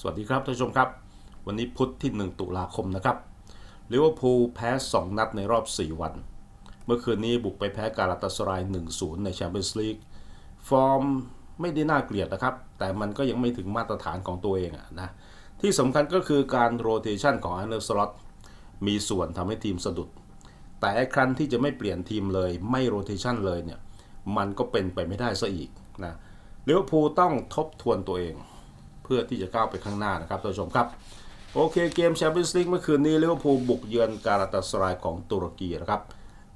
สวัสดีครับท่านผู้ชมครับ วันนี้พุธที่ 1 ตุลาคมนะครับลิเวอร์พูลแพ้ 2 นัดในรอบ 4 วัน เมื่อคืนนี้บุกไปแพ้การาตาสราย 1-0 ในแชมเปี้ยนส์ลีกฟอร์มไม่ได้น่าเกลียดนะครับ แต่มันก็ยังไม่ถึงมาตรฐานของตัวเองอะนะที่สำคัญก็คือการโรเ t ชันของอันเดอร์สล็อตมีส่วนทำให้ทีมสะดุด แต่ครั้นที่จะไม่เปลี่ยนทีมเลยไม่โรเ t ชันเลยเนี่ยมันก็เป็นไปไม่ได้ซะอีกนะลิเวอร์พูลต้องทบทวนตัวเอง เพื่อที่จะก้าวไปข้างหน้านะครับท่านผู้ชมครับโอเคเกมแชมเปี้ยนส์ลีกเมื่อคืนนี้ลิเวอร์พูลบุกเยือนการาตาสรายของตุรกีนะครับ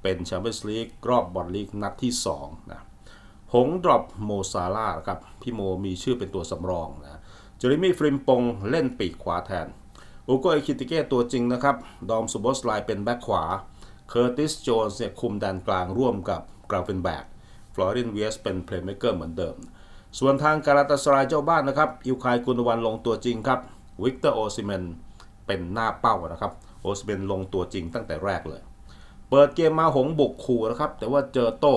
เป็นแชมเปี้ยนส์ลีกรอบบอลลีกนัดที่2นะหงดรอปโมซาร่าครับพี่โมมีชื่อเป็นตัวสำรองนะเจอร์มี่ฟริมปงเล่นปีกขวาแทนอูโกเอคิติเก้ตัวจริงนะครับ ดอมซูบอสไลเป็นแบ็คขวา เคอร์ติสโจนส์เนี่ยคุมแดนกลางร่วมกับกราฟเฟนแบกฟลอรินเวียสเป็นเพลย์เม k เกอร์เหมือนเดิม ส่วนทางการาตาสรายเจ้าบ้านนะครับอิวคายกุนวันลงตัวจริงครับวิกเตอร์โอซิเมนเป็นหน้าเป้านะครับโอซิเมนลงตัวจริงตั้งแต่แรกเลย เปิดเกมมาหงบุกขู่นะครับแต่ว่าเจอโต้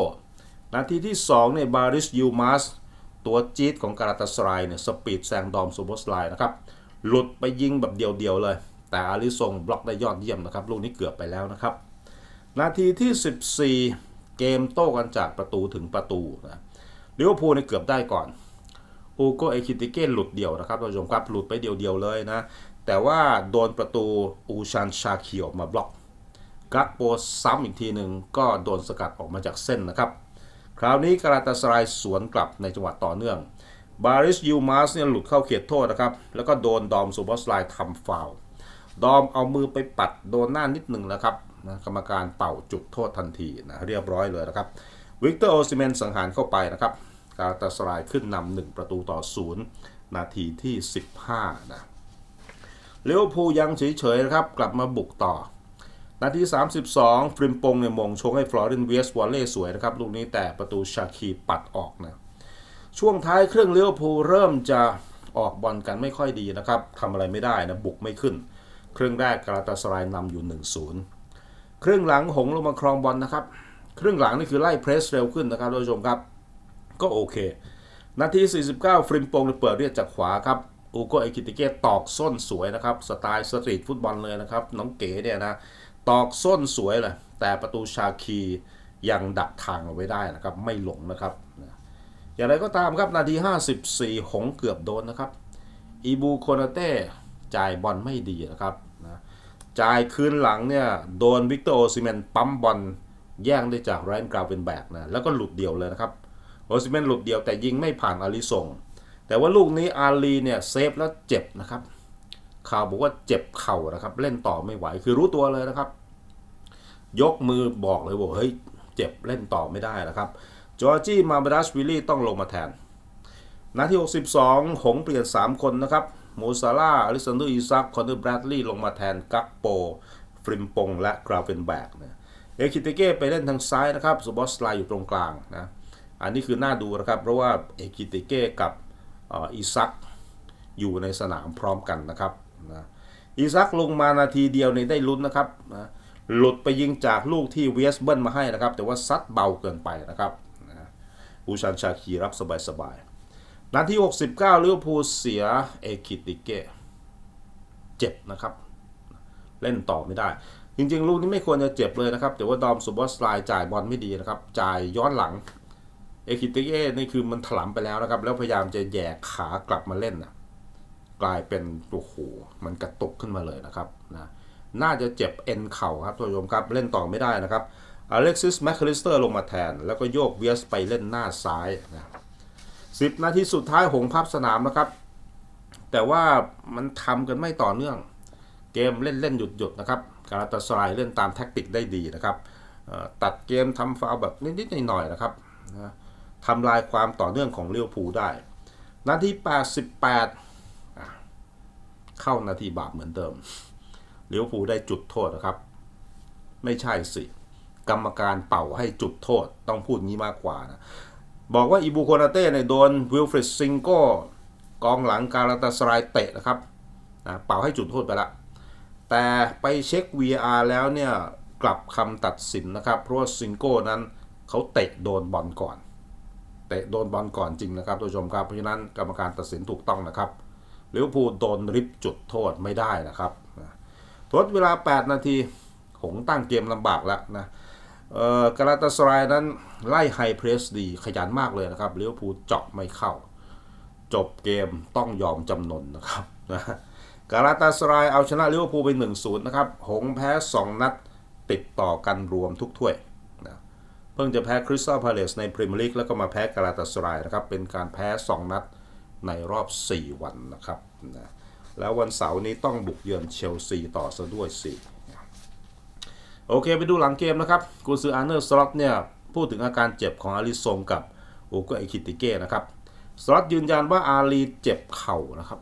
นาทีที่2เนี่ยบาริสยูมาสตัวจี๊ดของการาตาสรายเนี่ยสปีดแซงดอมซูโบสไลนะครับหลุดไปยิงแบบเดียวๆเลย แต่อาริซงบล็อกได้ยอดเยี่ยมนะครับลูกนี้เกือบไปแล้วนะครับนาทีที่ 14 เกมโต้กันจากประตูถึงประตูนะ ลิเวอร์พูลเนี่ยเกือบได้ก่อนอูโกเอคิติเก้หลุดเดี่ยวนะครับท่านผู้ชมครับหลุดไปเดียวๆเลยนะ แต่ว่าโดนประตูอูชันชาคิออกมาบล็อกกักโปซ้ำอีกทีหนึ่งก็โดนสกัดออกมาจากเส้นนะครับ คราวนี้กาลาตาสรายสวนกลับในจังหวะต่อเนื่องบาริสยูมาสเนี่ยหลุดเข้าเขตโทษนะครับ แล้วก็โดนดอมซูบอสไลทำฟาวดอมเอามือไปปัดโดนหน้านิดหนึ่งนะครับนะกรรมการเป่าจุดโทษทันทีนะเรียบร้อยเลยนะครับ วิกเตอร์โอซิเมนสังหารเข้าไปนะครับกาตาสรายขึ้นนำหนึ่งประตูต่อศูนย์นาทีที่ 15นะเลี้ยวภูยังเฉยๆนะครับ กลับมาบุกต่อ นาที 32ฟริมปงเนี่ยมงชงให้ฟลอเรนเวียสวอลเล่สวยนะครับ ลูกนี้แต่ประตูชาคีปัดออกนะช่วงท้ายเครื่องเลี้ยวภูเริ่มจะออกบอลกันไม่ค่อยดีนะครับทำอะไรไม่ได้นะ บุกไม่ขึ้น เครึ่องแรกกาตาสรายนำอยู่ 1-0ครึ่องหลังหงลงมาครองบอลนะครับ ครึ่งหลังนี่คือไล่เพรสเร็วขึ้นนะครับท่านผู้ชมครับ ก็โอเค นาที 49 ฟริมปงเปิดเรียกจากขวาครับอูโกเอคิติเกตตอกส้นสวยนะครับ สไตล์สตรีทฟุตบอลเลยนะครับ น้องเก๋เนี่ยนะ ตอกส้นสวยเลย แต่ประตูชาคียังดักทางเอาไว้ได้นะครับ ไม่หลงนะครับ อย่างไรก็ตามครับ นาที 54 หงเกือบโดนนะครับ อีบูโคนาเต้จ่ายบอลไม่ดีนะครับนะจ่ายคืนหลังเนี่ย โดนวิกเตอร์โอซิเมนปั๊มบอล แย่งได้จากแรนกราวเวนแบกนะแล้วก็หลุดเดี่ยวเลยนะครับโอซิเมนหลุดเดี่ยวแต่ยิงไม่ผ่านอาริซงแต่ว่าลูกนี้อาลีเนี่ยเซฟแล้วเจ็บนะครับข่าวบอกว่าเจ็บเข่านะครับ เล่นต่อไม่ไหวคือรู้ตัวเลยนะครับ ยกมือบอกเลยว่าเฮ้ยเจ็บเล่นต่อไม่ได้นะครับจอร์จี้มาบรัสวิลลี่ต้องลงมาแทนนาที62 หงเปลี่ยน 3 คนนะครับโมซาร่าอลิซันเดอร์อีซักคอนเนอร์แบรดลีย์ลงมาแทนกักโป ฟริมปง และกราเฟนแบกเนะ เอคิเตเก้ไปเล่นทางซ้ายนะครับซูบอสไลอยู่ตรงกลางนะอันนี้คือน่าดูนะครับ เพราะว่าเอกิเตเก้กับอีซักอยู่ในสนามพร้อมกันนะครับนะอีซักลงมานาทีเดียวในได้ลุ้นนะครับนะหลุดไปยิงจากลูกที่เวสเบิลมาให้นะครับ แต่ว่าซัดเบาเกินไปนะครับนะอูชันชาคีรับสบายๆนาที69ลิเวอร์พูลเสียเอกิติเก้เจ็บนะครับ เล่นต่อไม่ได้ จริงๆ ลูกนี้ไม่ควรจะเจ็บเลยนะครับ แต่ว่าดอมซูบอสไลจ่ายบอลไม่ดีนะครับ จ่ายย้อนหลัง เอคิติเอนี่คือมันถลำไปแล้วนะครับ แล้วพยายามจะแยกขากลับมาเล่นนะกลายเป็นโอ้โหมันกระตุกขึ้นมาเลยนะครับนะน่าจะเจ็บเอ็นเข่าครับท่านผู้ชมครับเล่นต่อไม่ได้นะครับอเล็กซิสแมคคาลิสเตอร์ลงมาแทน แล้วก็โยกเวียสไปเล่นหน้าซ้ายนะสิบนาทีสุดท้ายหงพับสนามนะครับ แต่ว่ามันทำกันไม่ต่อเนื่อง เกมเล่นเล่นหยุดหยุดนะครับ การาตาสไลเล่นตามแท็กติกได้ดีนะครับตัดเกมทำฟาวแบบนิดๆหน่อยๆนะครับทำลายความต่อเนื่องของเลี้ยวภูได้ นาที 88 เข้านาทีบาปเหมือนเดิม เลี้ยวภูได้จุดโทษนะครับ ไม่ใช่สิ กรรมการเป่าให้จุดโทษต้องพูดงี้มากกว่านะ บอกว่าอิบูโคนาเต้ในโดนวิลฟริดซิงโก้กองหลังการาตาสไลเตะนะครับนะเป่าให้จุดโทษไปละ แต่ไปเช็ค VR แล้วเนี่ยกลับคำตัดสินนะครับ เพราะว่าซิงโก้นั้นเขาเตะโดนบอลก่อน เตะโดนบอลก่อนจริงนะครับท่านผู้ชมครับเพราะฉะนั้นกรรมการตัดสินถูกต้องนะครับลิเวอร์พูลโดนริบจุดโทษไม่ได้นะครับทดเวลา 8 นาที หงตั้งเกมลำบากแล้วนะเออกาลาตาสรายนั้นไล่ไฮเพรสดีขยันมากเลยนะครับลิเวอร์พูลเจาะไม่เข้า จบเกมต้องยอมจำนนนะครับนะ กาลาตาสรายเอาชนะลิเวอร์พูลไป1-0นะครับ หงแพ้ 2 นัดติดต่อกันรวมทุกถ้วยนะเพิ่งจะแพ้คริสตัลพาเลสในพรีเมียร์ลีกแล้วก็มาแพ้กาลาตาสรายนะครับ เป็นการแพ้ 2 นัดในรอบ 4 วันนะครับนะแล้ววันเสาร์นี้ต้องบุกเยือนเชลซีต่อซะด้วยสิโอเคไปดูหลังเกมนะครับกูซืออาร์เนอร์สล็อตเนี่ยพูดถึงอาการเจ็บของอาริซงกับโอโกเอคิติเก้นะครับสล็อตยืนยันว่าอาลีเจ็บเข่านะครับ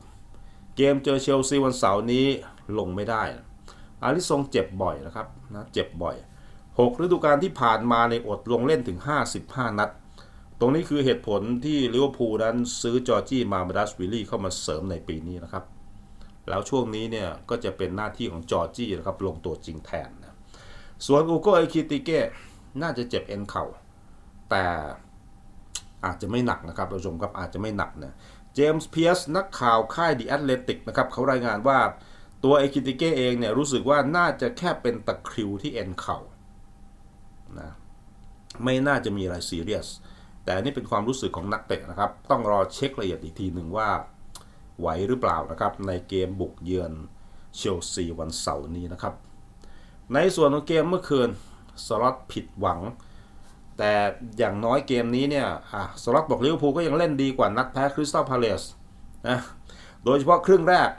เกมเจอเชลซีวันเสาร์นี้ลงไม่ได้ อาริซงเจ็บบ่อยนะครับนะเจ็บบ่อย 6 ฤดูกาลที่ผ่านมาในอดลงเล่นถึง 55 นัด ตรงนี้คือเหตุผลที่ลิเวอร์พูลนั้นซื้อจอร์จี้มามาดัสวิลลี่เข้ามาเสริมในปีนี้นะครับ แล้วช่วงนี้เนี่ยก็จะเป็นหน้าที่ของจอร์จี้นะครับลงตัวจริงแทนนะส่วนอูโกเอคิติเก้น่าจะเจ็บเอ็นเข่าแต่อาจจะไม่หนักนะครับท่านผู้ชมครับอาจจะไม่หนักนะ เจมส์เพียสนักข่าวค่ายดีแอตเลติกนะครับเขารายงานว่าตัวเอคิติเก้เองเนี่ยรู้สึกว่าน่าจะแค่เป็นตะคริวที่เอ็นเข่านะไม่น่าจะมีอะไรซีเรียส แต่นี่เป็นความรู้สึกของนักเตะนะครับ ต้องรอเช็คละเอียดอีกทีหนึ่งว่าไหวหรือเปล่านะครับ ในเกมบุกเยือนเชลซีวันเสาร์นี้นะครับ ในส่วนของเกมเมื่อคืนสล็อตผิดหวัง แต่อย่างน้อยเกมนี้เนี่ยสล็อตบอกลิเวอร์พูลก็ยังเล่นดีกว่านัดแพ้คริสตัลพาเลสนะโดยเฉพาะครึ่งแรก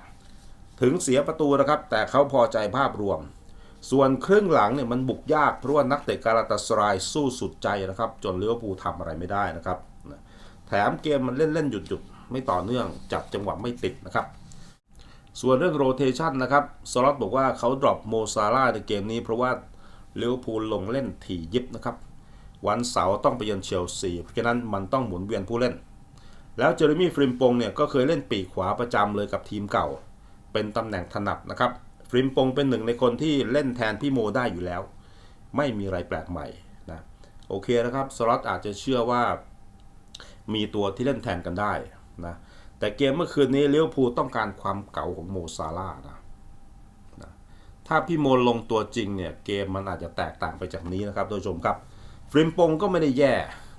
ถึงเสียประตูนะครับ แต่เขาพอใจภาพรวม ส่วนครึ่งหลังเนี่ยมันบุกยาก เพราะว่านักเตะการาตาสรายสู้สุดใจนะครับ จนลิเวอร์พูลทำอะไรไม่ได้นะครับ แถมเกมมันเล่นเล่นหยุดหยุดไม่ต่อเนื่อง จับจังหวะไม่ติดนะครับ ส่วนเรื่องโรเทชันนะครับสล็อตบอกว่าเขาดรอปโมซาร่าในเกมนี้ เพราะว่าลิเวอร์พูลลงเล่นถี่ยิบนะครับ วันเสาร์ต้องไปเยือนเชลซีเพราะฉะนั้นมันต้องหมุนเวียนผู้เล่น แล้วเจอร์มี่ฟริมปงเนี่ยก็เคยเล่นปีกขวาประจำเลยกับทีมเก่า เป็นตำแหน่งถนัดนะครับฟริมปงเป็นหนึ่งในคนที่เล่นแทนพี่โมได้อยู่แล้ว ไม่มีอะไรแปลกใหม่นะโอเคนะครับสล็อตอาจจะเชื่อว่ามีตัวที่เล่นแทนกันได้นะแต่เกมเมื่อคืนนี้เลิเวพูต้องการความเก่าของโมซาร่านะถ้าพี่โมลงตัวจริงเนี่ยเกมมันอาจจะแตกต่างไปจากนี้นะครับท่านผู้ชมครับ ริมปงก็ไม่ได้แย่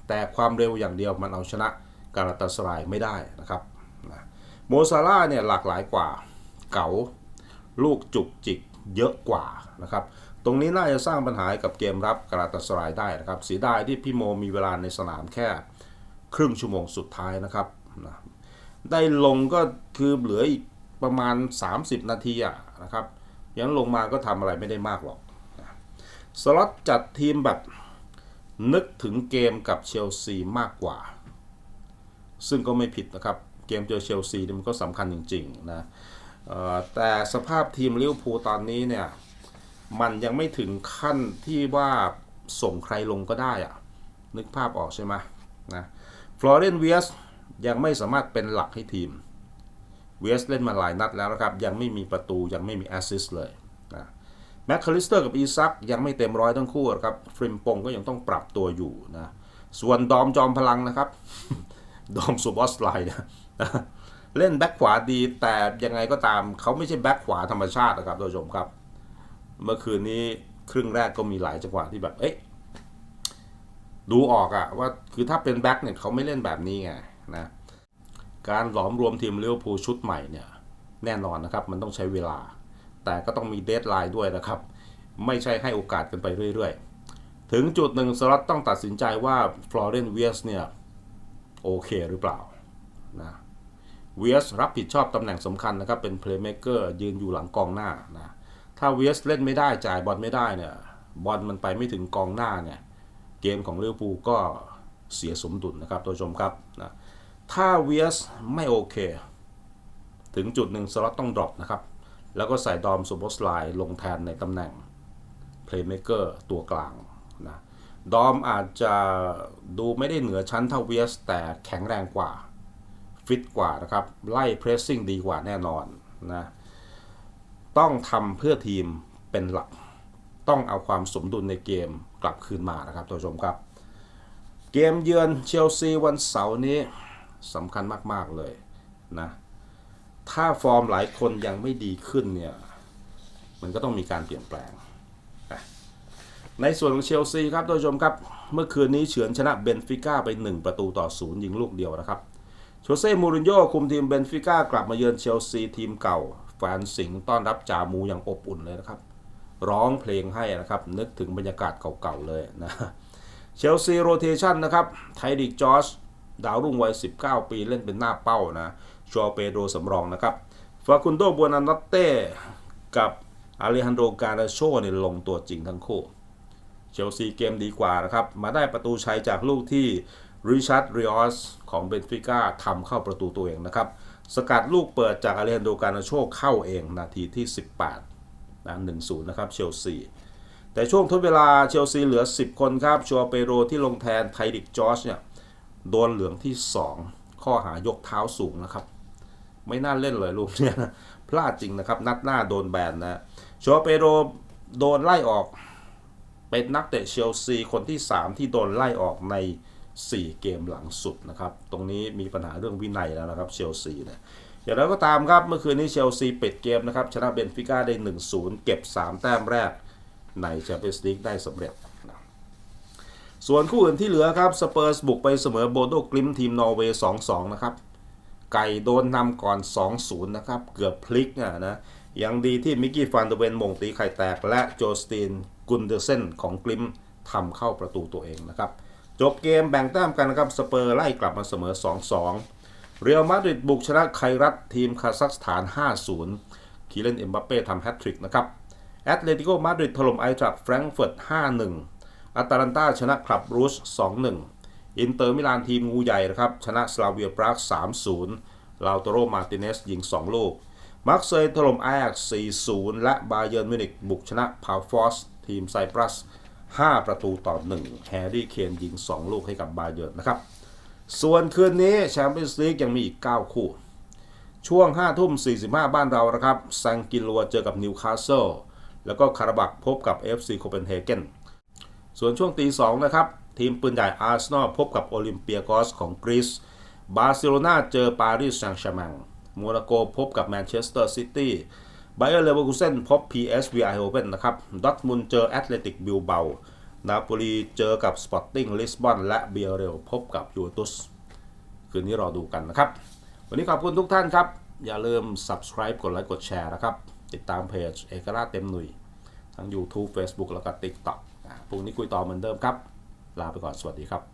แต่ความเร็วอย่างเดียวมันเอาชนะการาตาสรายไม่ได้นะครับนะโมซาร่าเนี่ยหลากหลายกว่าเก๋าลูกจุกจิกเยอะกว่านะครับตรงนี้น่าจะสร้างปัญหาให้กับเกมรับการาตาสรายได้นะครับเสียดายที่พี่โมมีเวลาในสนามแค่ครึ่งชั่วโมงสุดท้ายนะครับนะได้ลงก็คือเหลืออีกประมาณ 30 นาทีอะนะครับยังลงมาก็ทำอะไรไม่ได้มากหรอกสล็อตจัดทีมแบบ นึกถึงเกมกับเชลซีมากกว่า ซึ่งก็ไม่ผิดนะครับ เกมเจอเชลซีนี่มันก็สำคัญจริงๆนะแต่สภาพทีมลิเวอร์พูลตอนนี้เนี่ยมันยังไม่ถึงขั้นที่ว่าส่งใครลงก็ได้อะนึกภาพออกใช่ไหมนะฟลอเรนเวียสยังไม่สามารถเป็นหลักให้ทีมเวียสเล่นมาหลายนัดแล้วนะครับ ยังไม่มีประตูยังไม่มีแอสซิสต์เลยนะ แม็กคาลิสเตอร์กับอีซักยังไม่เต็มร้อยทั้งคู่ครับฟริมปงก็ยังต้องปรับตัวอยู่นะส่วนดอมจอมพลังนะครับ ดอมซูบอสไลน์นะเล่นแบ็คขวาดีแต่ยังไงก็ตามเขาไม่ใช่แบ็คขวาธรรมชาตินะครับท่านผู้ชมครับ เมื่อคืนนี้ครึ่งแรกก็มีหลายจังหวะที่แบบเอ๊ะดูออกอะว่าคือถ้าเป็นแบ็คเนี่ยเขาไม่เล่นแบบนี้ไงนะการหลอมรวมทีมลิเวอร์พูชุดใหม่เนี่ยแน่นอนนะครับมันต้องใช้เวลา แต่ก็ต้องมีเดทไลน์ด้วยนะครับ ไม่ใช่ให้โอกาสกันไปเรื่อยๆ ถึงจุดหนึ่งสล็อตต้องตัดสินใจว่าฟลอเรนเวียสเนี่ย โอเคหรือเปล่านะเวียสรับผิดชอบตำแหน่งสำคัญนะครับ เป็นเพลย์เม k เกอร์ยืนอยู่หลังกองหน้านะถ้าเวียสเล่นไม่ได้จ่ายบอลไม่ได้เนี่ยบอลมันไปไม่ถึงกองหน้าเนี่ยเกมของลิเวอร์พูลก็เสียสมดุลนะครับตัวชมครับนะถ้าเวียสไม่โอเค ถึงจุดหนึ่งสล็อตต้องดรอปนะครับ แล้วก็ใส่ดอมซูโบสไลน์ลงแทนในตำแหน่งเพลย์เมเกอร์ตัวกลางนะดอมอาจจะดูไม่ได้เหนือชั้นเท่าเวียสแต่แข็งแรงกว่า ฟิตกว่านะครับ ไล่เพรสซิ่งดีกว่าแน่นอนนะต้องทำเพื่อทีมเป็นหลัก ต้องเอาความสมดุลในเกมกลับคืนมานะครับท่านผู้ชมครับ เกมเยือนเชลซีวันเสาร์นี้สำคัญมาก ๆ เลยนะ ถ้าฟอร์มหลายคนยังไม่ดีขึ้นเนี่ย มันก็ต้องมีการเปลี่ยนแปลง ในส่วนของเชลซีครับท่านผู้ชมครับ เมื่อคืนนี้เฉือนชนะเบนฟิก้าไป 1 ประตูต่อศูนย์ยิงลูกเดียวนะครับโชเซ่มูรินโญ่คุมทีมเบนฟิก้ากลับมาเยือนเชลซีทีมเก่าแฟนสิงห์ต้อนรับจามูอย่างอบอุ่นเลยนะครับ ร้องเพลงให้นะครับ นึกถึงบรรยากาศเก่าๆเลยนะเชลซีโรเทชันนะครับไทดิกจอร์จดาวรุ่งวัย 19 ปีเล่นเป็นหน้าเป้านะ ชอเปโดสำรองนะครับฟาคุนโดบัวนานตเต้กับอาเลฮันโดการาโชเนี่ยลงตัวจริงทั้งคู่ เชลซีเกมดีกว่านะครับ มาได้ประตูชัยจากลูกที่ริชาร์ดริออสของเบนฟิก้าทำเข้าประตูตัวเองนะครับ สกัดลูกเปิดจากอาเลฮันโดการาโชเข้าเองนาทีที่ 18นะ1-0 นะครับเชลซีแต่ช่วงทดเวลาเชลซีเหลือ 10 คนครับชัวเปโรที่ลงแทนไทดิกจอร์จเนี่ยโดนเหลืองที่ 2 ข้อหายกเท้าสูงนะครับ ไม่น่าเล่นเลยลูกเนี่ยนะพลาดจริงนะครับ นัดหน้าโดนแบนนะโชเปโรโดนไล่ออก เป็นนักเตะเชลซีคนที่ 3 ที่โดนไล่ออกใน 4 เกมหลังสุดนะครับ ตรงนี้มีปัญหาเรื่องวินัยแล้วนะครับเชลซีเนี่ยอย่างไรก็ตามครับ เมื่อคืนนี้เชลซีปิดเกมนะครับ ชนะเบนฟิก้าได้ 1-0 เก็บ 3 แต้มแรกในแชมเปี้ยนส์ลีกได้สำเร็จส่วนคู่อื่นที่เหลือครับ สเปอร์สบุกไปเสมอโบโดกลิมทีมนอร์เวย์ 2-2 นะครับ ไก่โดนนำก่อน 2-0 นะครับ เกือบพลิกอะนะยังดีที่มิกกี้ฟันเดเวนมงตีไข่แตก และโจสตีนกุนเดอร์เซนของกลิมทำเข้าประตูตัวเองนะครับ จบเกมแบ่งแต้มกันนะครับ สเปอร์ไล่กลับมาเสมอ 2-2 เรอัลมาดริดบุกชนะไครัตทีมคาซัคสถาน 5-0 คีเลนเอ็มบัปเป้ทำแฮตทริกนะครับแอตเลติโกมาดริดถล่มไอทรักแฟรงก์เฟิร์ต 5-1 อัตแลนตาชนะคลับบรูช2-1 อินเตอร์มิลานทีมงูใหญ่นะครับ ชนะสลาเวียปราก3-0 ลาวโตโรมาร์ติเนสยิง 2 ลูก มักเซยถล่มไอแอ็ก4-0 และบาเยิร์นมิวนิกบุกชนะพาวฟอสทีมไซปรัส 5 ประตูต่อ 1 แฮร์รี่เคนยิง 2 ลูกให้กับบาเยิร์นนะครับ ส่วนคืนนี้แชมเปี้ยนส์ลีกยังมีอีก 9 คู่ ช่วง 5 ทุ่ม 45 บ้านเรานะครับแซงกิลัวเจอกับนิวคาสเซิลแล้วก็คาราบักพบกับ FC โคเปนเฮเกนส่วนช่วงตี2นะครับ ทีมปืนใหญ่อาร์เซนอลพบกับโอลิมเปียกอสของกรีซบาร์เซโลนาเจอปารีสแซงต์แชร์แมงโมนาโกพบกับแมนเชสเตอร์ซิตี้ไบเออร์เลเวอร์คูเซนพบ PSV Eindhoven นะครับดอทมุนเจอแอตเลติกบิลเบานาโปลีเจอกับสปอร์ติ้งลิสบอนและเบียเรลพบกับยูเวนตุสคืนนี้รอดูกันนะครับ วันนี้ขอบคุณทุกท่านครับ อย่าลืม subscribe กดไลค์กดแชร์นะครับ ติดตามเพจเอกราชเต็มหนุยทั้ง YouTube Facebook แล้วก็ TikTok อ่าพรุ่งนี้คุยต่อเหมือนเดิมครับ ลาไปก่อนสวัสดีครับ